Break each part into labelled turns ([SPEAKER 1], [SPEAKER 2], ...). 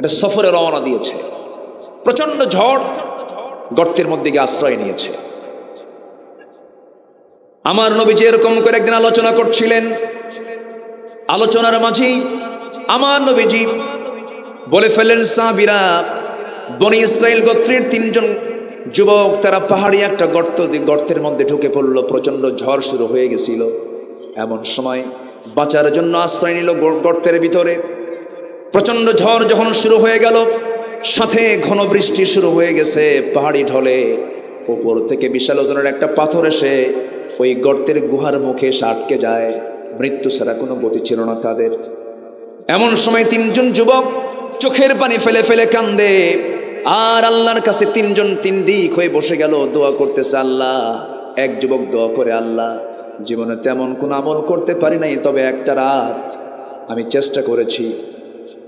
[SPEAKER 1] একটা সফরে রওনা দিয়েছে। প্রচণ্ড ঝড় গর্তের মধ্যে গিয়ে আশ্রয় নিয়েছে। আমার নবীজি এরকম করে একদিন আলোচনা করছিলেন, আলোচনার মাঝে আমার নবীজি বলে ফেললেন সাহাবিরা, বনি ইসরায়েল গোত্রের তিনজন যুবক, তারা পাহাড়ি একটা গর্ত গর্তের মধ্যে ঢুকে পড়ল। প্রচণ্ড ঝড় শুরু হয়ে গেছিল। এমন সময় বাঁচার জন্য আশ্রয় নিল গর- গর্তের ভিতরে। প্রচণ্ড ঝড় যখন শুরু হয়ে গেল, সাথে ঘন বৃষ্টি শুরু হয়ে গেছে, পাহাড়ি ঢলে। উপর থেকে বিশাল ওজনের একটা পাথর এসে ওই গর্তের গুহার মুখে আটকে যায়। মৃত্যু ছাড়া কোনো গতি ছিল না তাদের। এমন সময় তিনজন যুবক চোখের পানি ফেলে ফেলে কান্দে। আর আল্লাহর কাছে তিনজন তিন দিক হয়ে বসে গেল, দোয়া করতেছে আল্লাহ। এক যুবক দোয়া করে আল্লাহ, জীবনে তেমন কোন আমল করতে পারি নাই, তবে একটা রাত আমি চেষ্টা করেছি।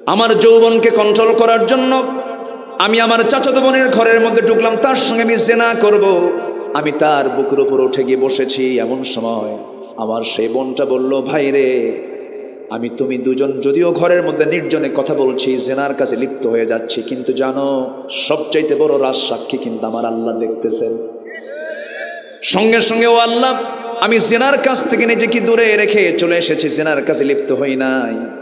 [SPEAKER 1] আমার যৌবনকে কন্ট্রোল করার জন্য আমি আমার চাচাতো বোনের ঘরের মধ্যে ঢুকলাম, তার সঙ্গে আমি জেনা করব। আমি তার বুকের উপর উঠে গিয়ে বসেছি এমন সময় আমার সেই বোনটা বলল, ভাই রে, আমি তুমি দুজন যদিও ঘরের মধ্যে নির্জনে কথা বলছি, জেনার কাছে লিপ্ত হয়ে যাচ্ছি, কিন্তু জানো, সবচাইতে বড় রাজ সাক্ষী কিন্তু আমার আল্লাহ দেখতেছেন। সঙ্গে সঙ্গে ও আল্লাহ, আমি জেনার কাছ থেকে নিজেকে দূরে রেখে চলে এসেছি, জেনার কাছে লিপ্ত হই নাই।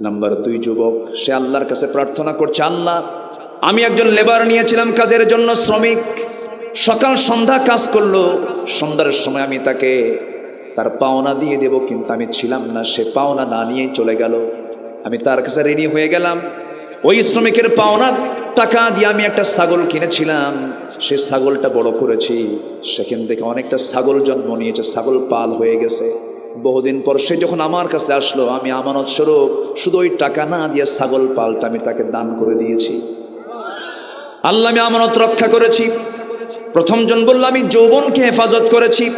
[SPEAKER 1] নাম্বার দুই যুবক, সে আল্লাহর কাছে প্রার্থনা করছে, আল্লাহ, আমি একজন লেবার নিয়েছিলাম কাজের জন্য শ্রমিক। সকাল সন্ধ্যা কাজ করল, সন্ধ্যার সময় আমি তাকে তার পাওনা দিয়ে দেব, কিন্তু আমি ছিলাম না, সে পাওনা না নিয়েই চলে গেল। আমি তার কাছে ঋণী হয়ে গেলাম। ওই শ্রমিকের পাওনা টাকা দিয়ে আমি একটা ছাগল কিনেছিলাম। সে ছাগলটা বড় করেছি, সেখান থেকে অনেকটা ছাগল জন্ম নিয়েছে, ছাগল পাল হয়ে গেছে। বহুদিন পর সে যখন আমার কাছে আসলো, আমি আমানত স্বরূপ শুধু ওই টাকা না দিয়ে ছাগল পালটা আমি তাকে দান করে দিয়েছি। আল্লাহ আমি আমানত রক্ষা করেছি। প্রথম জন বলল, আমি যৌবনকে হেফাজত করেছি।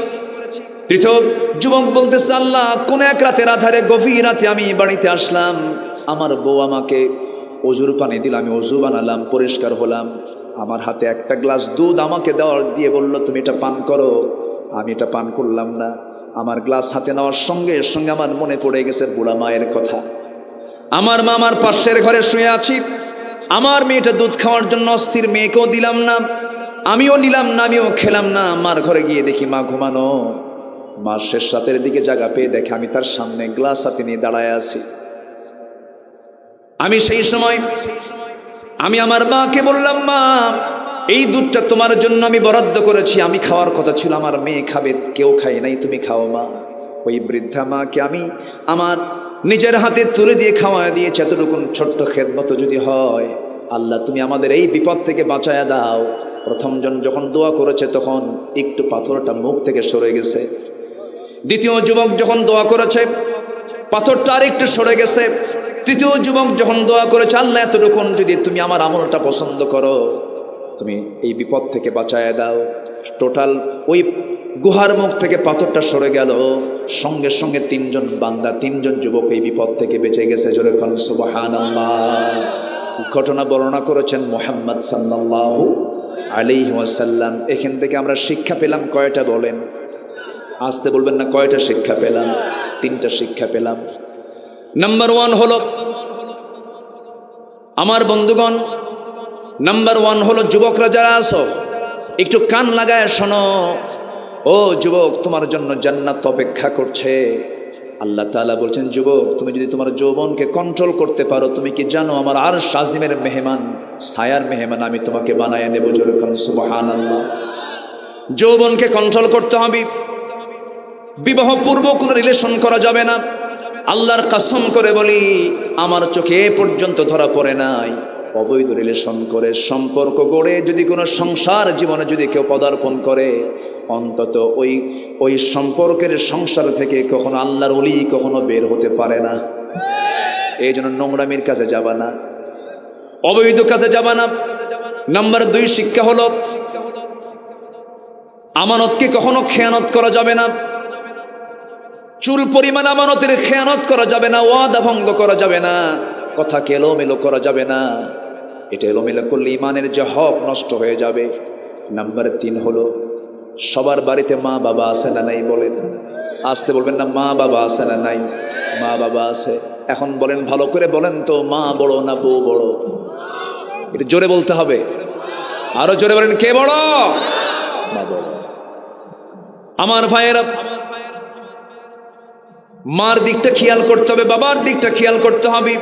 [SPEAKER 1] তৃতীয় যুবক বলতেছে, আল্লাহ, কোন এক রাতের আধারে গভীর রাতে আমি বাড়িতে আসলাম। আমার বউ আমাকে অজুর পানি দিল, আমি অজু বানালাম, পরিষ্কার হলাম। আমার হাতে একটা গ্লাস দুধ আমাকে দেওয়ার দিয়ে বলল, তুমি এটা পান করো। আমি এটা পান করলাম না। আমার গ্লাস হাতে নেওয়ার সঙ্গে সঙ্গে আমার মনে পড়ে গেছে বুড়া মায়ের কথা। আমার মা আমার পাশের ঘরে শুয়ে আছি। আমার মেয়েটা দুধ খাওয়ার জন্য অস্থির মেয়েকেও দিলাম না। আমিও নিলাম না, আমিও খেলাম না। আমার ঘরে গিয়ে দেখি মা ঘুমানো। মা শেষ রাতের দিকে জায়গা পেয়ে দেখে আমি তার সামনে গ্লাস হাতে নিয়ে দাঁড়ায় আছি। আমি সেই সময়, আমি আমার মাকে বললাম, মা এই দুধটা তোমার জন্য আমি বরাদ্দ করেছি। আমি খাওয়ার কথা ছিল, আমার মেয়ে খাবে, কেউ খায় নাই, তুমি খাও মা। ওই বৃদ্ধা মাকে আমি আমার নিজের হাতে তুলে দিয়ে খাওয়া দিয়েছি, এতটুকুন ছোট্ট খেদমতো যদি হয়, আল্লাহ তুমি আমাদের এই বিপদ থেকে বাঁচায়া দাও। প্রথমজন যখন দোয়া করেছে, তখন একটু পাথরটা মুখ থেকে সরে গেছে। দ্বিতীয় যুবক যখন দোয়া করেছে, পাথরটা আর একটু সরে গেছে। তৃতীয় যুবক যখন দোয়া করেছে, আল্লাহ এতটুকুন যদি তুমি আমার আমলটা পছন্দ করো তুমি এই বিপদ থেকে বাঁচায় দাও। টোটাল ওই গুহার মুখ থেকে পাথরটা সরে গেল। সঙ্গে সঙ্গে তিনজন বান্দা, তিনজন যুবক এই বিপদ থেকে বেঁচে গেছে। জোরে খান সুবহানাল্লাহ। ঘটনা বর্ণনা করেছেন মোহাম্মদ সাল্লাল্লাহু আলাইহি ওয়াসাল্লাম। এখান থেকে আমরা শিক্ষা পেলাম কয়টা বলেন? আসতে বলবেন না, কয়টা শিক্ষা পেলাম? তিনটা শিক্ষা পেলাম। নাম্বার ওয়ান হলো, আমার বন্ধুগণ নাম্বার ওয়ান হলো যুবকরা যারা আসো একটু কান লাগায় শোনো। ও যুবক, তোমার জন্য জান্নাত অপেক্ষা করছে। আল্লাহ তালা বলছেন, যুবক, তুমি যদি তোমার যৌবনকে কন্ট্রোল করতে পারো, তুমি কি জানো আমার আর সাজিমের মেহমান সায়ার মেহমান আমি তোমাকে বানায় নেব যেরকম সুবহান আল্লাহ যৌবনকে কন্ট্রোল করতে হবে। বিবাহ পূর্ব কোনো রিলেশন করা যাবে না। আল্লাহর কাসম করে বলি, আমার চোখে এ পর্যন্ত ধরা পড়ে নাই। অবৈধ রিলেশন করে, সম্পর্ক গড়ে, যদি কোনো সংসার জীবনে যদি কেউ পদার্পণ করে, অন্তত ওই ওই সম্পর্কের সংসার থেকে কখনো আল্লাহর অলি কখনো বের হতে পারে না। এই জন্য নোংরামির কাছে যাবা না। অবৈধ কাছে যাবা না। নাম্বার দুই, শিক্ষা হলো, আমানতকে কখনো খেয়ানত করা যাবে না। চুল পরিমাণ আমানতের খেয়ানত করা যাবে না, ওয়াদা ভঙ্গ করা যাবে না। কথাকে এলোমেলো করা যাবে না। এটা এলোমেলো করলে ইমানের যে হক নষ্ট হয়ে যাবে। নাম্বার তিন হলো, সবার বাড়িতে মা বাবা আছে না নাই বলেন। আসতে বলবেন না, মা বাবা আছে না নাই? মা বাবা আছে। এখন বলেন, ভালো করে বলেন তো, মা বড় না বউ বড়? এটা জোরে বলতে হবে। আরও জোরে বলেন, কে বড়? মা বড়। আমার ভাইয়েরা, মার দিকটা খেয়াল করতে হবে, বাবার দিকটা খেয়াল করতে হবে।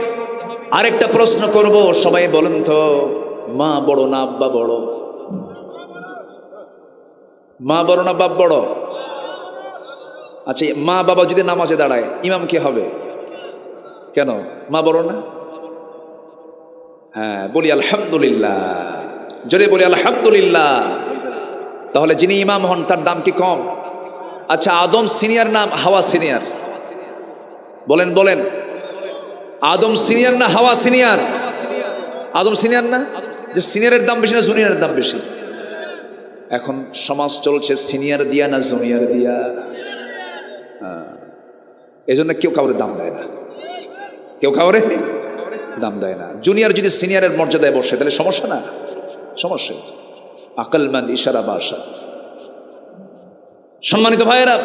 [SPEAKER 1] আরেকটা প্রশ্ন করব, সবাই বলেন তো, মা বড় না আব্বা বড়? মা বড় না বাপ বড়? আচ্ছা মা বাবা যদি নামাজে দাঁড়ায়, ইমাম কি হবে? কেন? মা বড় না? হ্যাঁ বলি আলহামদুলিল্লাহ। যদি বলি আলহামদুলিল্লাহ, তাহলে যিনি ইমাম হন, তার দাম কি কম? আচ্ছা আদম সিনিয়র নাম হাওয়া সিনিয়র? বলেন বলেন। আদম সিনিয়র না হাওয়া সিনিয়র? আদম সিনিয়র না? যে সিনিয়রের দাম বেশি না জুনিয়রের দাম বেশি? এখন সমাজ চলছে সিনিয়র দিয়া না জুনিয়র দিয়া? এই জন্য কেউ কাউরে দাম দেয় না। কেউ কাউরে দাম দেয় না। জুনিয়র যদি সিনিয়রের মর্যাদায় বসে, তাহলে সমস্যা না? সমস্যা। আকলমান ইশারা বাসা। সম্মানিত ভাইয়েরা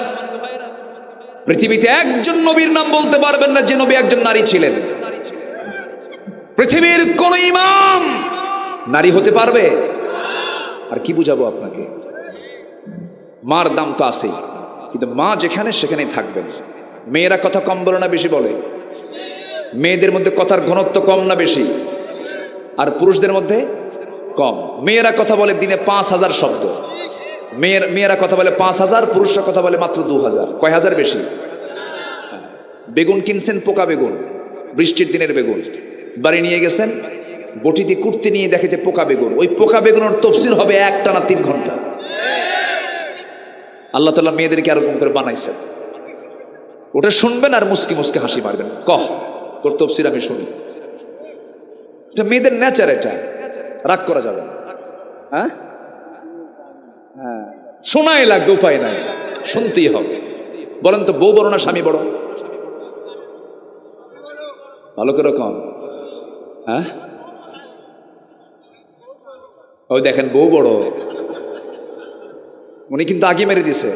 [SPEAKER 1] পৃথিবীতে একজন নবীর নাম বলতে পারবেন না যে নবী একজন নারী ছিলেন। পৃথিবীর কোন ইমাম নারী হতে পারবে? আর কি বুঝাবো আপনাকে? মার দাম তো আছেই। কিন্তু মা যেখানে, সেখানেই থাকবেন। মেয়েরা কথা কম বলে না, বেশি বলে। মেয়েদের মধ্যে কথার ঘনত্ব কম না, বেশি। আর পুরুষদের মধ্যে কম। মেয়েরা কথা বলে দিনে পাঁচ হাজার শব্দ। মেয়ের, মেয়েরা কথা বলে পাঁচ হাজার, পুরুষরা কথা বলে মাত্র দু হাজার। কয় হাজার বেশি? বেগুন কিনছেন পোকা বেগুন, বৃষ্টির দিনের বেগুন। বাড়ি নিয়ে গেছেন, বটিতে কুর্তি নিয়ে দেখে যে পোকা বেগুন। ওই পোকা বেগুনের তফসিল হবে একটা না তিন ঘণ্টা। আল্লাহ তালা মেয়েদেরকে এরকম করে বানাইছেন। ওটা শুনবেন আর মুসকি মুসকি হাসি মারবেন। কহ, তোর তফসির আমি শুনি। এটা মেয়েদের নেচার এটা। রাগ করা যাবে হ্যাঁ? শোনাই লাগবে, উপায় নাই। শুনতেই হবে। বলেন তো, বউ বড় না স্বামী বড়? ভালো করে কম হ্যাঁ? ওই দেখেন, বউ বড়। উনি কিন্তু আগে মেরে দিছে।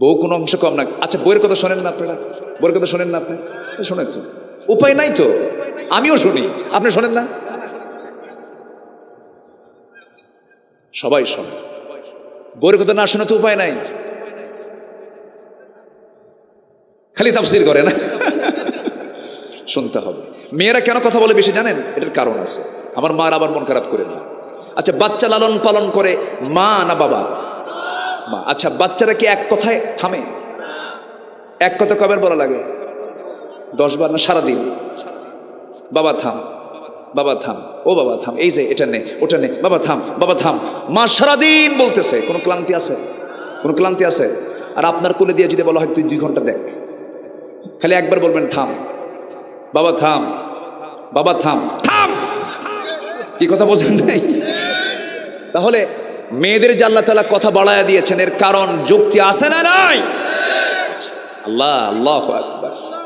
[SPEAKER 1] বউ কোনো অংশ কম না। আচ্ছা বইয়ের কথা শোনেন না আপনারা? বইয়ের কথা শোনেন না আপনি? শোনেন তো। উপায় নাই তো। আমিও শুনি। আপনি শোনেন না? সবাই শোনে। বইয়ের কথা না শোনা তো উপায় নাই। খালি তাফসির করে না। শুনতে হবে। মেয়েরা কেন কথা বলে বেশি জানেন? এটার কারণ আছে। আমার মার আবার মন খারাপ করে না। আচ্ছা বাচ্চা লালন পালন করে মা না বাবা? মা। আচ্ছা বাচ্চারা কি এক কথায় থামে? এক কথা কবের বলা লাগে? দশ বার না সারাদিন? বাবা, থাম। বাবা, থাম। ও বাবা, থাম। এই যে, এটা নে, ওটা নে। বাবা, থাম বাবা, থাম। মা সারাদিন বলতেছে, কোনো ক্লান্তি আছে? কোনো ক্লান্তি আছে? আর আপনার কোলে দিয়ে যদি বলা হয়, তুই দুই ঘণ্টা দেখ। খালি একবার বলবেন, থাম। বাবা থাম। বাবা, থাম। থাম! কি কথা বোঝেন নাই তাহলে মেয়েদের যে আল্লাহ তালা কথা বাড়ায়া দিয়েছেন, এর কারণ যুক্তি আছে না নাই? আল্লাহ আল্লাহ আকবার।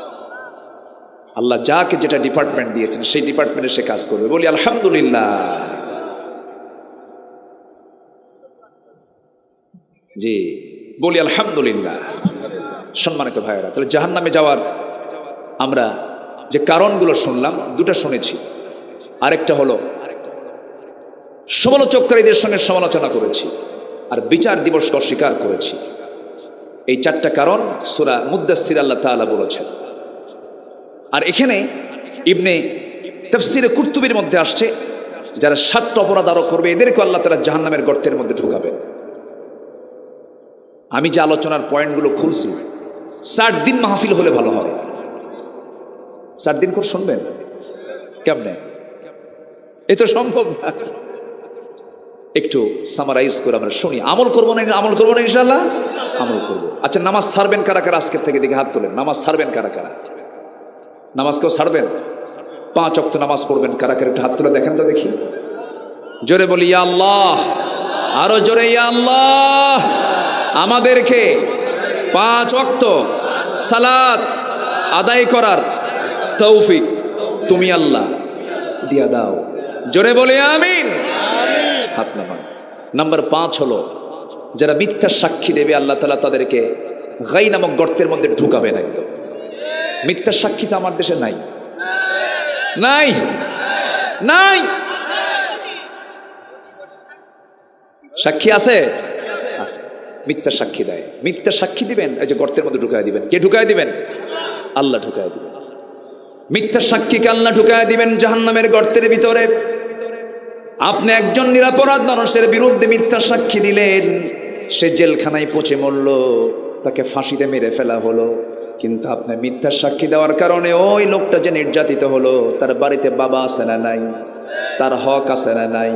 [SPEAKER 1] আল্লাহ যাকে যেটা ডিপার্টমেন্ট দিয়েছেন, সেই ডিপার্টমেন্টে সে কাজ করবে। বলি, আলহামদুলিল্লাহ। জি, বলি, আলহামদুলিল্লাহ। সম্মানিত ভাইয়েরা, তাহলে জাহান নামে যাওয়ার আমরা যে কারণগুলো শুনলাম, দুটা শুনেছি। আরেকটা হলো, সমালোচককারীদের সঙ্গে সমালোচনা করেছি আর বিচার দিবসকে অস্বীকার করেছি। এই চারটা কারণ সুরা মুদাসির আল্লাহ তাআলা বলেছেন। আর এখানে ইবনে তফসিরে কুর্তুবির মধ্যে আসছে, যারা সাতটা অপরাধ আরও করবে, এদেরকে আল্লাহ তারা জাহান্নামের গর্তের মধ্যে ঢুকাবে আমি যে আলোচনার পয়েন্টগুলো খুলছি ষাট দিন মাহফিল হলে ভালো হয়। ষাট দিন করে শুনবেন? কেমনে? এ তো সম্ভব না। একটু সামারাইজ করে আমরা শুনি। আমল করব না, আমল করব না ইনশাল্লাহ আমল করব। আচ্ছা নামাজ সারবেন কারা কারা? আজকের থেকে দেখে হাত তোলেন। নামাজ ছাড়বেন কারা কারা? নামাজ কেউ ছাড়বেন? পাঁচ অক্ত নামাজ পড়বেন, কারা কারা একটু হাত তুলে দেখেন তো দেখি। জোরে বলি, ইয়া আল্লাহ। আরও জোরে, ইয়া আল্লাহ। আমাদেরকে পাঁচ অক্ত সালাত আদায় করার তৌফিক তুমি আল্লাহ দিয়া দাও। জোরে বলে, আমিন। হাত নামান। নাম্বার পাঁচ হলো, যারা মিথ্যা সাক্ষী দেবে, আল্লাহ তালা তাদেরকে গাই নামক গর্তের মধ্যে ঢুকাবেন একদম। মিথ্যা সাক্ষী তো আমার দেশে নাই। নাই। নাই। সাক্ষী আছে? মিথ্যা সাক্ষী দেয়। মিথ্যা সাক্ষী দিবেন, এই যে গর্তের মধ্যে ঢুকায় দিবেন। কে ঢুকায় দিবেন? আল্লাহ ঢুকায় দিবেন। মিথ্যা সাক্ষীকে আল্লাহ ঢুকায় দিবেন জাহান্নামের গর্তের ভিতরে। আপনি একজন নিরাপরাধ মানুষের বিরুদ্ধে মিথ্যা সাক্ষী দিলেন, সে জেলখানায় পচে মরল, তাকে ফাঁসিতে মেরে ফেলা হলো। কিন্তু আপনি মিথ্যা সাক্ষী দেওয়ার কারণে ওই লোকটা যে নির্যাতিত হলো, তার বাড়িতে বাবা আছে না নাই? তার হক আছে না নাই?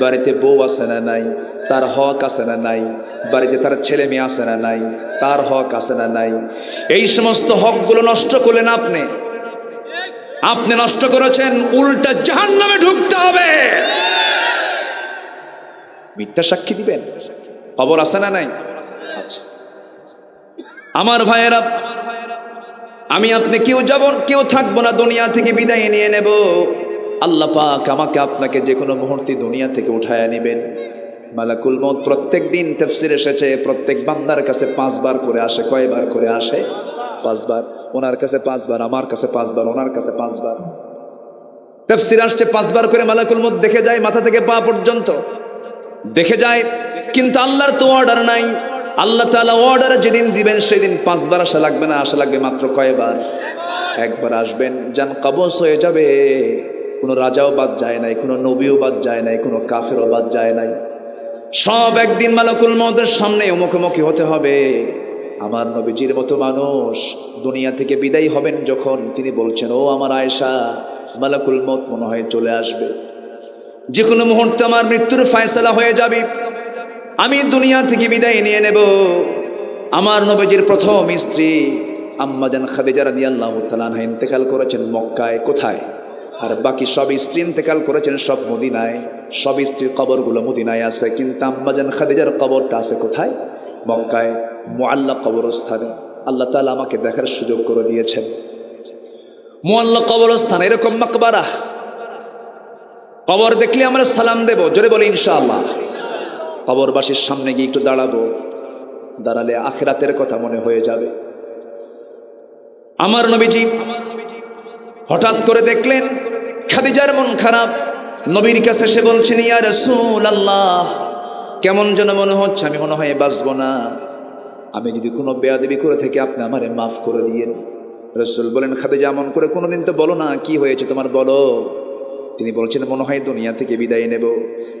[SPEAKER 1] বাড়িতে বউ আছে না নাই? তার হক আছে না নাই? বাড়িতে তার ছেলে মেয়ে আছে না নাই? তার হক আছে না নাই? এই সমস্ত হকগুলো নষ্ট করলেন আপনি। আপনি নষ্ট করেছেন, উল্টা জাহান নামে ঢুকতে হবে। মিথ্যা সাক্ষী দিবেন? খবর আছে না নাই? আচ্ছা। আমার ভাইয়েরা আমি আপনি কেউ যাব, কেউ থাকব না, দুনিয়া থেকে বিদায় নিয়ে নেব। আল্লাহ পাক আমাকে আপনাকে যে কোনো মুহূর্তে দুনিয়া থেকে উঠায় নেবেন। মালাকুল মত প্রত্যেক দিন তেফসির এসেছে, প্রত্যেক বান্দার কাছে পাঁচবার করে আসে, কয়বার করে আসে? পাঁচবার। ওনার কাছে পাঁচবার, আমার কাছে পাঁচবার, ওনার কাছে পাঁচবার। তেফসির আসছে পাঁচবার করে মালাকুল মত দেখে যায় মাথা থেকে পা পর্যন্ত। দেখে যায়, কিন্তু আল্লাহর তো অর্ডার নাই। আল্লাহ তাআলা অর্ডার যেদিন দিবেন, সেদিন পাঁচবার আসা লাগবে না, আসা লাগবে মাত্র কয়বার? একবার আসবেন, যান কবস হয়ে যাবে। কোনো রাজাও বাদ যায় নাই, কোনো নবীও বাদ যায় নাই, কোনো কাফেরও বাদ যায় নাই। সব একদিন মালাকুল মদের সামনে মুখোমুখি হতে হবে। আমার নবীজির মতো মানুষ, দুনিয়া থেকে বিদায়ী হবেন যখন, তিনি বলছেন, ও আমার আয়েশা, মালাকুল মত মনে হয় চলে আসবে। যে কোনো মুহূর্তে আমার মৃত্যুর ফায়সালা হয়ে যাবে। আমি দুনিয়া থেকে বিদায় নিয়ে নেব। আমার নবীজির প্রথম স্ত্রী আম্মাজান খাদিজা রাদিয়াল্লাহু তাআলা আনহা ইন্তেকাল করেছেন মক্কায় কোথায়? আর বাকি সব স্ত্রী ইন্তেকাল করেছেন সব মদিনায়। সব স্ত্রীর কবরগুলো মদিনায় আছে, কিন্তু আম্মাজান খাদিজার কবরটা আছে কোথায়? মক্কায় মুআল্লা কবরস্থানে। আল্লাহ তাআলা আমাকে দেখার সুযোগ করে দিয়েছেন। মুআল্লা কবরস্থান, এরকম মাকবারা। কবর দেখলে আমরা সালাম দেব, জোরে বলি ইনশাআল্লাহ। কবরবাসীর সামনে গিয়ে একটু দাঁড়াবো। দাঁড়ালে আখেরাতের কথা মনে হয়ে যাবে। আমার নবীজি হঠাৎ করে দেখলেন, খাদিজার মন খারাপ। নবীর কাছে সে বলছেন, ইয়া রাসূল আল্লাহ কেমন যেন মনে হচ্ছে আমি মনে হয় বাঁচবো না। আমি যদি কোনো বেয়াদবি করে থেকে, আপনি আমারে মাফ করে দিয়েন। রসুল বলেন, খাদিজা, এমন করে কোনোদিন তো বলো না, কি হয়েছে তোমার? বলো। তিনি বলছেন, মনে হয় দুনিয়া থেকে বিদায় নেব।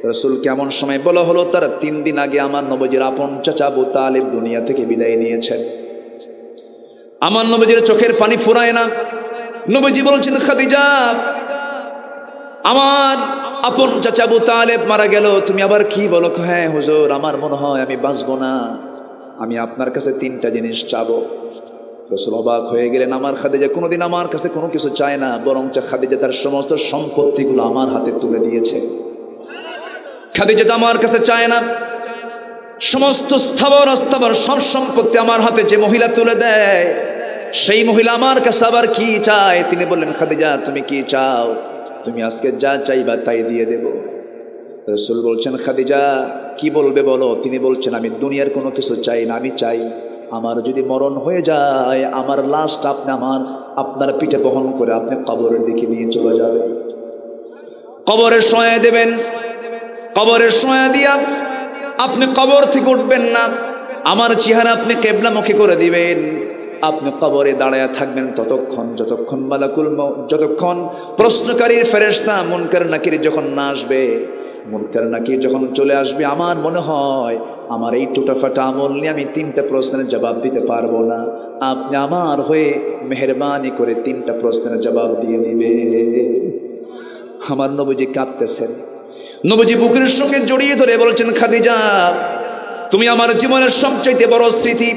[SPEAKER 1] রসুল কেমন সময় বলা হলো, তার তিন দিন আগে আমার নবজির আপন চাচা আবু তালেব দুনিয়া থেকে বিদায় নিয়েছেন। আমার নবজির চোখের পানি ফুরায় না। নবজি বলছেন, খাদিজা, আমার আপন চাচা তালেব মারা গেল। তুমি আবার কি বলো? হ্যাঁ হুজুর, আমার মনে হয় আমি বাঁচবো না। আমি আপনার কাছে তিনটা জিনিস চাবো। রসুল অবাক হয়ে গেলেন, আমার খাদিজা কোনোদিন আমার কাছে কোনো কিছু চায় না বরং খাদিজা তার সমস্ত সম্পত্তিগুলো আমার হাতে তুলে দিয়েছে। খাদিজা আমার কাছে চায় না। সমস্ত স্থাবর অস্থাবর সব সম্পত্তি আমার হাতে যে মহিলা তুলে দেয়, সেই মহিলা আমার কাছে আবার কি চায়? তিনি বললেন, খাদিজা, তুমি কি চাও? তুমি আজকে যা চাইবা তাই দিয়ে দেব। রসুল বলছেন, খাদিজা, কি বলবে বলো? তিনি বলছেন, আমি দুনিয়ার কোনো কিছু চাই না, আমি চাই আমার যদি মরণ হয়ে যায়, আমার লাশটা আপনি আমার, আপনার পিঠে বহন করে আপনি কবরের দিকে নিয়ে চলে যাবেন। কবরের সয়া দেবেন, কবরের সয়া দিয়া আপনি কবর থেকে উঠবেন না, আমার চেহারা আপনি কেবলামুখী করে দিবেন। আপনি কবরে দাঁড়ায় থাকবেন ততক্ষণ, যতক্ষণ মালাকুল যতক্ষণ প্রশ্নকারীর ফেরেস্তা মনকার নাকির যখন না আসবে মুনকার নাকির যখন চলে আসবে, আমার মনে হয় আমার এই টুটাফাটা আমল নিয়ে আমি তিনটা প্রশ্নের জবাব দিতে পারব না। আপনি আমার হয়ে মেহরবানি করে তিনটা প্রশ্নের জবাব দিয়ে দিবে আমার নবজি কাঁদতেছেন। নবজি বুকের সঙ্গে জড়িয়ে ধরে বলছেন, খাদিজা, তুমি আমার জীবনের সবচাইতে বড় স্মৃতি।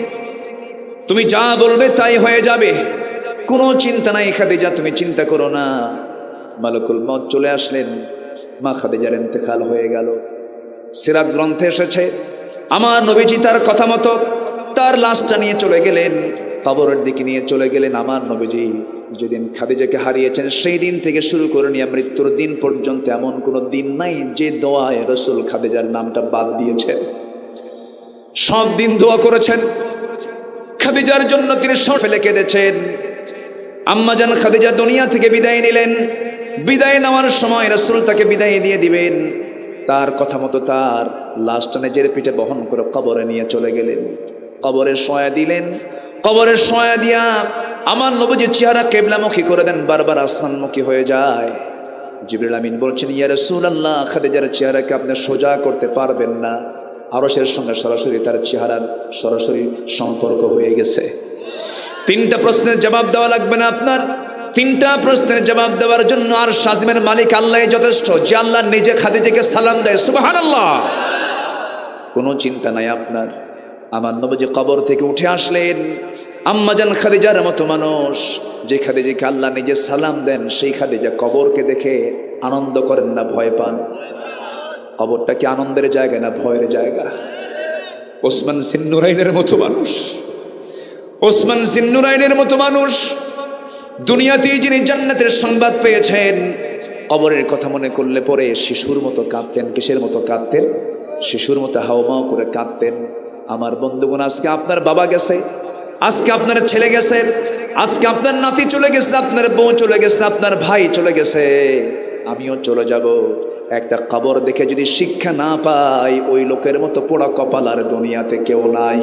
[SPEAKER 1] তুমি যা বলবে তাই হয়ে যাবে। কোনো চিন্তা নাই খাদিজা, তুমি চিন্তা করো না। মালকুল মত চলে আসলেন। মা খাদিজার ইন্তেকাল হয়ে গেল। সিরাত গ্রন্থে এসেছে, আমার নবীজি তার কথা মতো তার লাশটা নিয়ে চলে গেলেন, কবরের দিকে নিয়ে চলে গেলেন আমার নবীজি। যেদিন খাদিজাকে হারিয়েছেন, সেই দিন থেকে শুরু করে নিয়ে মৃত্যুর দিন পর্যন্ত এমন কোনো দিন নাই যে দোয়ায় রসুল খাদিজার নামটা বাদ দিয়েছেন। সব দিন দোয়া করেছেন, খাদিজার জন্য তিনি সব ফেলে কেঁদেছেন। আম্মাজান খাদিজা দুনিয়া থেকে বিদায় নিলেন বিদায় নেওয়ার সময় রসুল তাকে বিদায় দিয়ে দিবেন। তার কথা মতো তার লাশটা নিজের পিঠে বহন করে কবরে নিয়ে চলে গেলেন। কবরে সয়া দিলেন। কবরের সয়া দিয়া আমার নবজির চেহারা কেবলামুখী করে দেন, বারবার আসমানমুখী হয়ে যায়। জিবরুল আমিন বলছেন, ইয়া রাসূলুল্লাহ, খাদিজার চেহারাকে আপনি সোজা করতে পারবেন না। আরশের সঙ্গে সরাসরি তার চেহারার সরাসরি সম্পর্ক হয়ে গেছে। তিনটা প্রশ্নের জবাব দেওয়া লাগবে না আপনার? তিনটা প্রশ্নের জবাব দেওয়ার জন্য আর শাজিমের মালিক আল্লাহ যথেষ্ট, যে আল্লাহ নিজে খাদিজাকে সালাম দেয়। সুবহানাল্লাহ। কোনো চিন্তা নাই আপনার। আমার নবজি কবর থেকে উঠে আসলেন। আম্মাজান খাদিজার মতো মানুষ, যে খাদিজাকে আল্লাহ নিজে সালাম দেন, সেই খাদিজা কবরকে দেখে আনন্দ করেন না, ভয় পান। কবরটা কি আনন্দের জায়গা না ভয়ের জায়গা? ওসমান সিন্নুরাইনের মতো মানুষ। ওসমান সিন্নুরাইনের মতো মানুষ দুনিয়াতেই যিনি জান্নাতের সংবাদ পেয়েছেন কবরের কথা মনে করলে পরে শিশুর মতো কাঁদতেন, কিসের মতো কাঁদতেন? শিশুর মতো হাওমাও করে কাঁদতেন। আমার বন্ধুগণ, আজকে আপনার বাবা গেছে, আজকে আপনার ছেলে গেছে, আজকে আপনার নাতি চলে গেছে, আপনার বউ চলে গেছে, আপনার ভাই চলে গেছে। আমিও চলে যাব। একটা কবর দেখে যদি শিক্ষা না পাই, ওই লোকের মতো পোড়া কপাল আর দুনিয়াতে কেউ নাই।